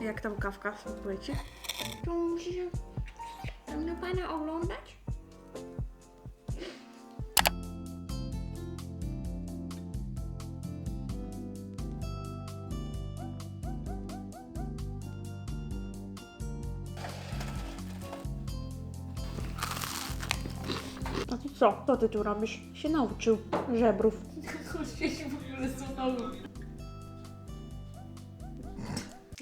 Jak tam kawka, słuchajcie? To musicie tam na pana oglądać? Co? Co ty tu robisz? Się nauczył żebrów. Dzieci w ogóle na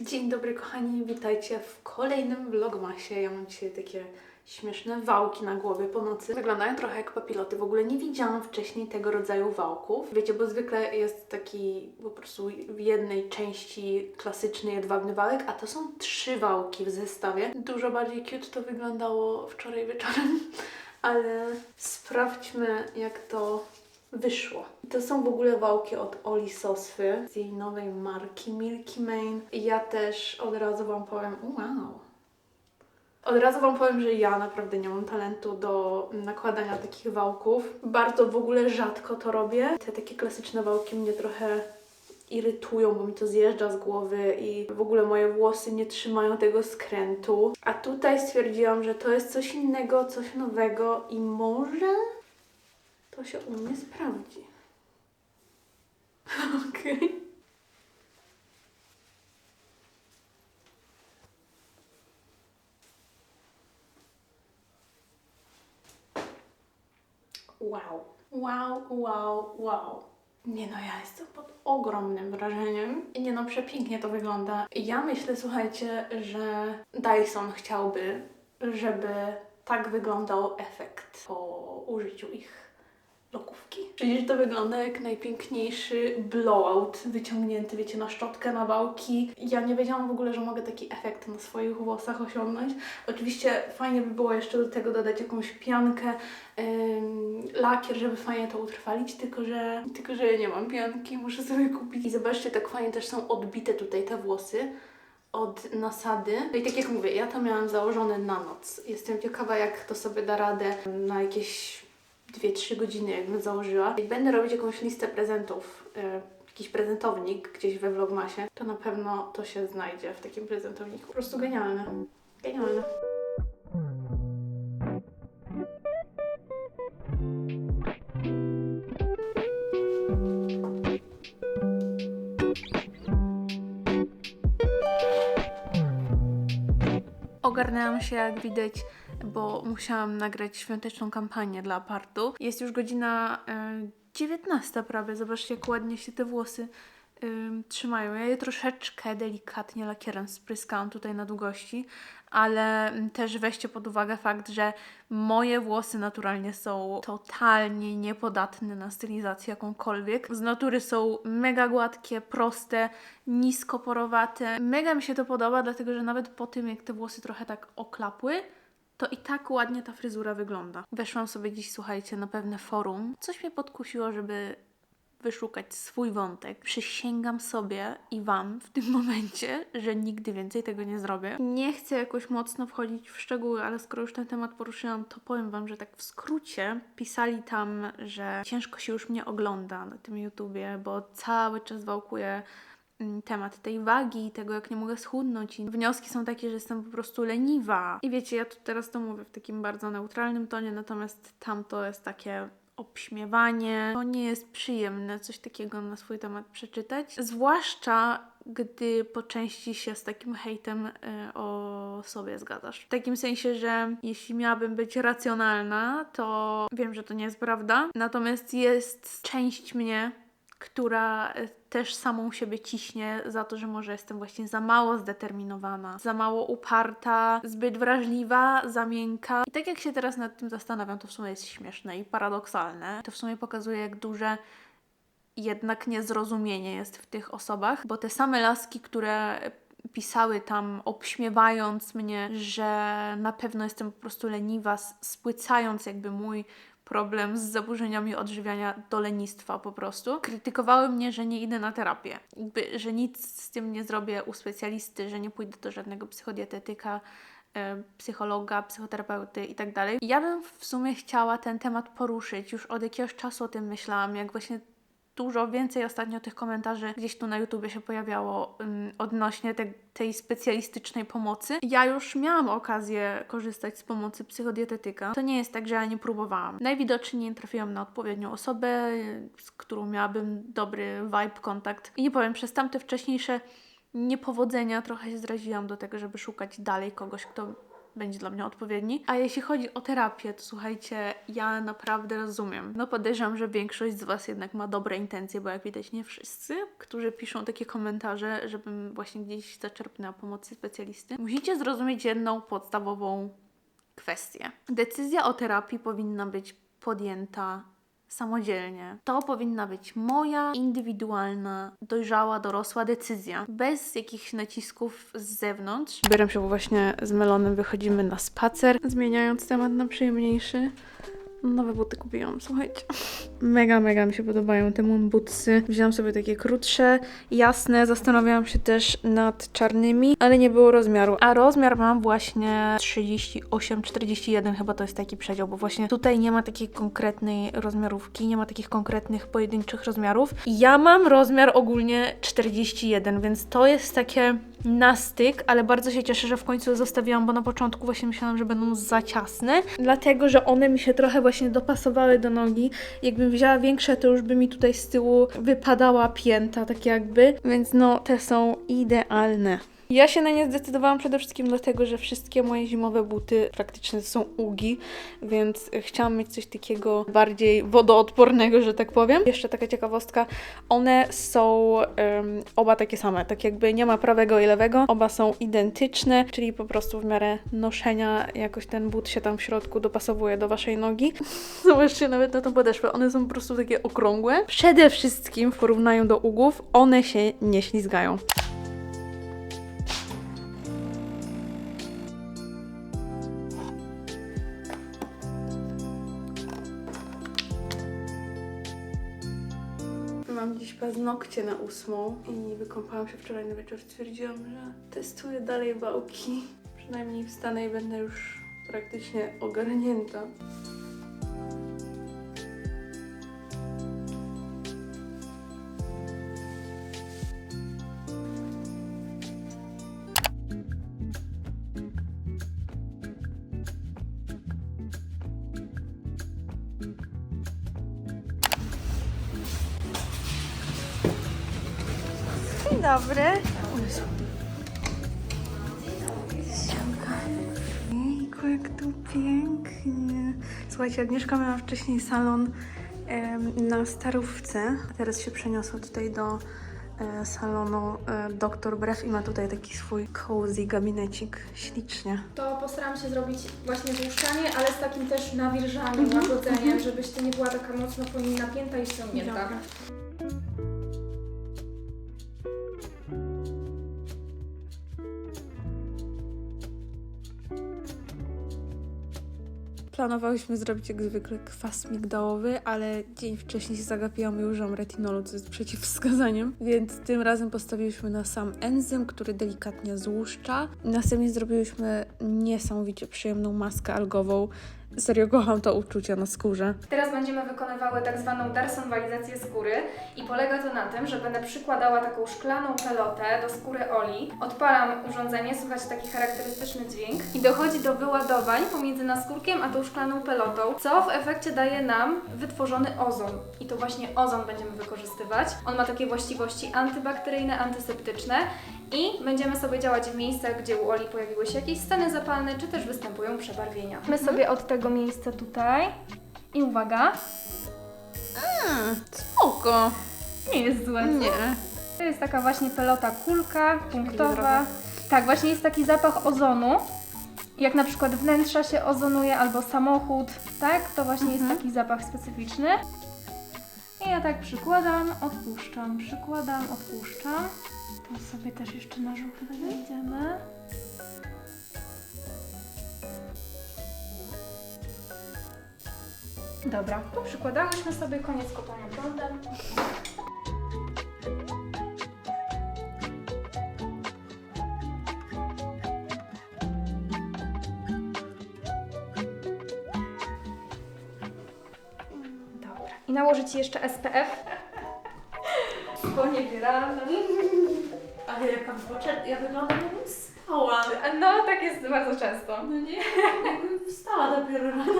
Dzień dobry kochani, witajcie w kolejnym vlogmasie. Ja mam dzisiaj takie śmieszne wałki na głowie po nocy. Wyglądają trochę jak papiloty. W ogóle nie widziałam wcześniej tego rodzaju wałków. Wiecie, bo zwykle jest taki po prostu w jednej części klasyczny jedwabny wałek, a to są trzy wałki w zestawie. Dużo bardziej cute to wyglądało wczoraj wieczorem, ale sprawdźmy jak to wyszło. To są w ogóle wałki od Oli Sosfy z jej nowej marki Milky. I ja też od razu Wam powiem, wow. Od razu Wam powiem, że ja naprawdę nie mam talentu do nakładania takich wałków. Bardzo w ogóle rzadko to robię. Te takie klasyczne wałki mnie trochę irytują, bo mi to zjeżdża z głowy i w ogóle moje włosy nie trzymają tego skrętu. A tutaj stwierdziłam, że to jest coś innego, coś nowego i może to się u mnie sprawdzi. Okej. Wow. Wow, wow, wow. Nie no, ja jestem pod ogromnym wrażeniem. I nie no, przepięknie to wygląda. Ja myślę, słuchajcie, że Dyson chciałby, żeby tak wyglądał efekt po użyciu ich lokówki. Przecież to wygląda jak najpiękniejszy blowout wyciągnięty, wiecie, na szczotkę, na wałki. Ja nie wiedziałam w ogóle, że mogę taki efekt na swoich włosach osiągnąć. Oczywiście fajnie by było jeszcze do tego dodać jakąś piankę, ym, lakier, żeby fajnie to utrwalić, tylko że, tylko że ja nie mam pianki, muszę sobie kupić. I zobaczcie, tak fajnie też są odbite tutaj te włosy od nasady. I tak jak mówię, ja to miałam założone na noc. Jestem ciekawa, jak to sobie da radę na jakieś 2-3 godziny, jakbym założyła. Jak będę robić jakąś listę prezentów, e, jakiś prezentownik gdzieś we Vlogmasie, to na pewno to się znajdzie w takim prezentowniku. Po prostu genialne. Genialne. Ogarnęłam się, jak widać, bo musiałam nagrać świąteczną kampanię dla apartu. Jest już godzina e, 19 prawie. Zobaczcie, jak ładnie się te włosy ym, trzymają. Ja je troszeczkę delikatnie lakierem spryskałam tutaj na długości, ale mm, też weźcie pod uwagę fakt, że moje włosy naturalnie są totalnie niepodatne na stylizację jakąkolwiek. Z natury są mega gładkie, proste, nisko porowate. Mega mi się to podoba, dlatego że nawet po tym, jak te włosy trochę tak oklapły, to i tak ładnie ta fryzura wygląda. Weszłam sobie dziś, słuchajcie, na pewne forum. Coś mnie podkusiło, żeby wyszukać swój wątek. Przysięgam sobie i Wam w tym momencie, że nigdy więcej tego nie zrobię. Nie chcę jakoś mocno wchodzić w szczegóły, ale skoro już ten temat poruszyłam, to powiem Wam, że tak w skrócie pisali tam, że ciężko się już mnie ogląda na tym YouTubie, bo cały czas wałkuję mm, temat tej wagi, tego jak nie mogę schudnąć i wnioski są takie, że jestem po prostu leniwa. I wiecie, ja tu teraz to mówię w takim bardzo neutralnym tonie, natomiast tam to jest takie obśmiewanie. To nie jest przyjemne coś takiego na swój temat przeczytać, zwłaszcza gdy po części się z takim hejtem y, o sobie zgadzasz. W takim sensie, że jeśli miałabym być racjonalna, to wiem, że to nie jest prawda, natomiast jest część mnie, która e, też samą siebie ciśnie za to, że może jestem właśnie za mało zdeterminowana, za mało uparta, zbyt wrażliwa, za miękka. I tak jak się teraz nad tym zastanawiam, to w sumie jest śmieszne i paradoksalne. To w sumie pokazuje, jak duże jednak niezrozumienie jest w tych osobach, bo te same laski, które pisały tam, obśmiewając mnie, że na pewno jestem po prostu leniwa, spłycając jakby mój problem z zaburzeniami odżywiania do lenistwa po prostu. Krytykowały mnie, że nie idę na terapię. Jakby, że nic z tym nie zrobię u specjalisty, że nie pójdę do żadnego psychodietetyka, e, psychologa, psychoterapeuty i tak dalej. Ja bym w sumie chciała ten temat poruszyć. Już od jakiegoś czasu o tym myślałam, jak właśnie dużo więcej ostatnio tych komentarzy gdzieś tu na YouTubie się pojawiało ym, odnośnie te, tej specjalistycznej pomocy. Ja już miałam okazję korzystać z pomocy psychodietetyka. To nie jest tak, że ja nie próbowałam. Najwidoczniej nie trafiłam na odpowiednią osobę, z którą miałabym dobry vibe, kontakt. I nie powiem, przez tamte wcześniejsze niepowodzenia trochę się zraziłam do tego, żeby szukać dalej kogoś, kto będzie dla mnie odpowiedni. A jeśli chodzi o terapię, to słuchajcie, ja naprawdę rozumiem. No podejrzewam, że większość z Was jednak ma dobre intencje, bo jak widać nie wszyscy, którzy piszą takie komentarze, żebym właśnie gdzieś zaczerpnęła pomocy specjalisty. Musicie zrozumieć jedną podstawową kwestię. Decyzja o terapii powinna być podjęta samodzielnie. To powinna być moja indywidualna, dojrzała, dorosła decyzja, bez jakichś nacisków z zewnątrz. Bieram się właśnie z Melonem, wychodzimy na spacer, zmieniając temat na przyjemniejszy. Nowe buty kupiłam, słuchajcie. Mega, mega mi się podobają te moon bootsy. Wzięłam sobie takie krótsze, jasne. Zastanawiałam się też nad czarnymi, ale nie było rozmiaru. A rozmiar mam właśnie 38-41, chyba to jest taki przedział, bo właśnie tutaj nie ma takiej konkretnej rozmiarówki, nie ma takich konkretnych pojedynczych rozmiarów. Ja mam rozmiar ogólnie 41, więc to jest takie na styk, ale bardzo się cieszę, że w końcu zostawiłam, bo na początku właśnie myślałam, że będą za ciasne, dlatego, że one mi się trochę właśnie dopasowały do nogi. Jakbym wzięła większe, to już by mi tutaj z tyłu wypadała pięta, tak jakby, więc no, te są idealne. Ja się na nie zdecydowałam przede wszystkim dlatego, że wszystkie moje zimowe buty praktycznie są ugi, więc chciałam mieć coś takiego bardziej wodoodpornego, że tak powiem. Jeszcze taka ciekawostka, one są em, oba takie same, tak jakby nie ma prawego i lewego, oba są identyczne, czyli po prostu w miarę noszenia jakoś ten but się tam w środku dopasowuje do waszej nogi. Zobaczcie nawet na tą podeszwę, one są po prostu takie okrągłe. Przede wszystkim w porównaniu do ugów, one się nie ślizgają. Mam dziś paznokcie na ósmą i wykąpałam się wczoraj na wieczór. Stwierdziłam, że testuję dalej wałki. Przynajmniej wstanę i będę już praktycznie ogarnięta. Dzień dobry. Jejku, jak tu pięknie. Słuchajcie, Agnieszka miała wcześniej salon em, na Starówce, a teraz się przeniosła tutaj do e, salonu e, Dr. Brew i ma tutaj taki swój cozy gabinecik. Ślicznie. To postaram się zrobić właśnie złuszczanie, ale z takim też nawilżaniem, łagodzeniem, żebyś ty nie była taka mocno po niej napięta i ściągnięta. Dobra. Planowałyśmy zrobić jak zwykle kwas migdałowy, ale dzień wcześniej się zagapiłam i użyłam retinolu, co jest przeciwwskazaniem, więc tym razem postawiliśmy na sam enzym, który delikatnie złuszcza. Następnie zrobiłyśmy niesamowicie przyjemną maskę algową. Serio kocham to uczucie na skórze. Teraz będziemy wykonywały tak zwaną dersonwalizację skóry i polega to na tym, że będę przykładała taką szklaną pelotę do skóry Oli. Odpalam urządzenie, słychać taki charakterystyczny dźwięk i dochodzi do wyładowań pomiędzy naskórkiem a tą szklaną pelotą, co w efekcie daje nam wytworzony ozon. I to właśnie ozon będziemy wykorzystywać. On ma takie właściwości antybakteryjne, antyseptyczne i będziemy sobie działać w miejscach, gdzie u Oli pojawiły się jakieś stany zapalne, czy też występują przebarwienia. My sobie od tego miejsca tutaj i uwaga, Spoko. nie jest złe. Nie. To jest taka właśnie pelota kulka, punktowa. Tak, właśnie jest taki zapach ozonu. Jak na przykład wnętrza się ozonuje albo samochód, tak? To właśnie jest taki zapach specyficzny. I ja tak przykładam, odpuszczam, przykładam, odpuszczam. To sobie też jeszcze na żółty wejdziemy. Dobra, to przykładałyśmy sobie koniec kopania prądem. Dobra. I nałożyć jeszcze SPF. Poniewieralne. Ale jaka wypoczęta, ja wyglądam jakbym spała. No, tak jest bardzo często. No nie, jakbym wstała dopiero rano.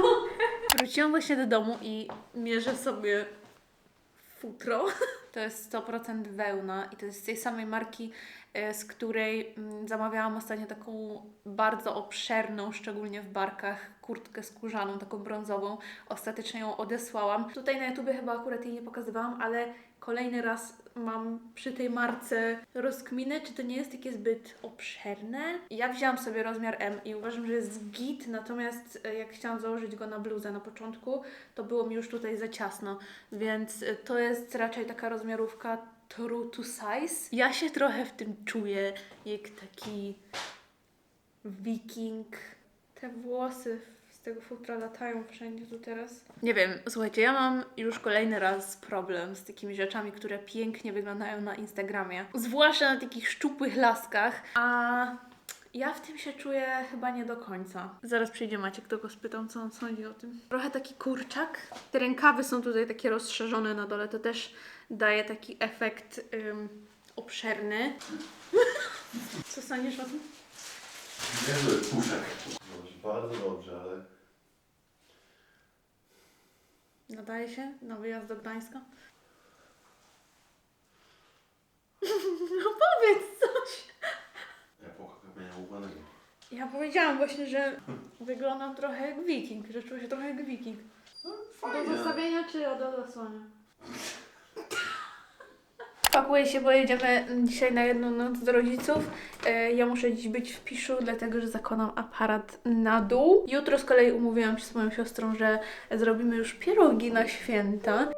Wróciłam właśnie do domu i mierzę sobie futro. To jest 100% wełna i to jest z tej samej marki, e, z której mm, zamawiałam ostatnio taką bardzo obszerną, szczególnie w barkach, kurtkę skórzaną, taką brązową. Ostatecznie ją odesłałam. Tutaj na YouTubie chyba akurat jej nie pokazywałam, ale kolejny raz mam przy tej marce rozkminę, czy to nie jest takie zbyt obszerne. Ja wzięłam sobie rozmiar M i uważam, że jest git, natomiast e, jak chciałam założyć go na bluzę na początku, to było mi już tutaj za ciasno, więc e, to jest raczej taka rozmiarówka true to size. Ja się trochę w tym czuję jak taki wiking. Te włosy z tego futra latają wszędzie tu teraz. Nie wiem, słuchajcie, ja mam już kolejny raz problem z takimi rzeczami, które pięknie wyglądają na Instagramie. Zwłaszcza na takich szczupłych laskach, a ja w tym się czuję chyba nie do końca. Zaraz przyjdzie Maciek, to go spytam, co on sądzi o tym. Trochę taki kurczak. Te rękawy są tutaj takie rozszerzone na dole, to też daje taki efekt ym, obszerny. Co sądzisz o tym? Niezły puszek. Bardzo dobrze, ale Nadaje się na wyjazd do Gdańska? No powiedz coś! epoka kamienia łupłanego. Ja powiedziałam właśnie, że wyglądam trochę jak wiking, że czuję się trochę jak wiking. Do zostawienia czy do odesłania? Pakuję się, bo jedziemy dzisiaj na jedną noc do rodziców. E, Ja muszę dziś być w Piszu, dlatego że zakładam aparat na dół. Jutro z kolei umówiłam się z moją siostrą, że zrobimy już pierogi na święta.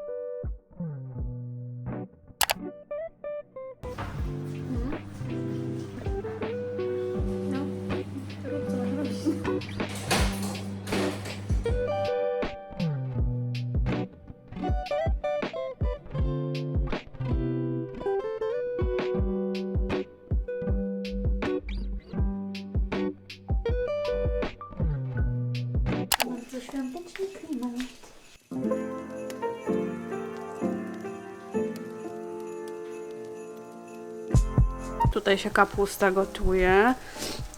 Tutaj się kapusta gotuje.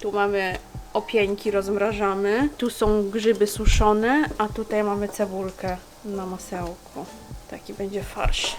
Tu mamy opieńki, rozmrażamy. Tu są grzyby suszone, a tutaj mamy cebulkę na masełku. Taki będzie farsz.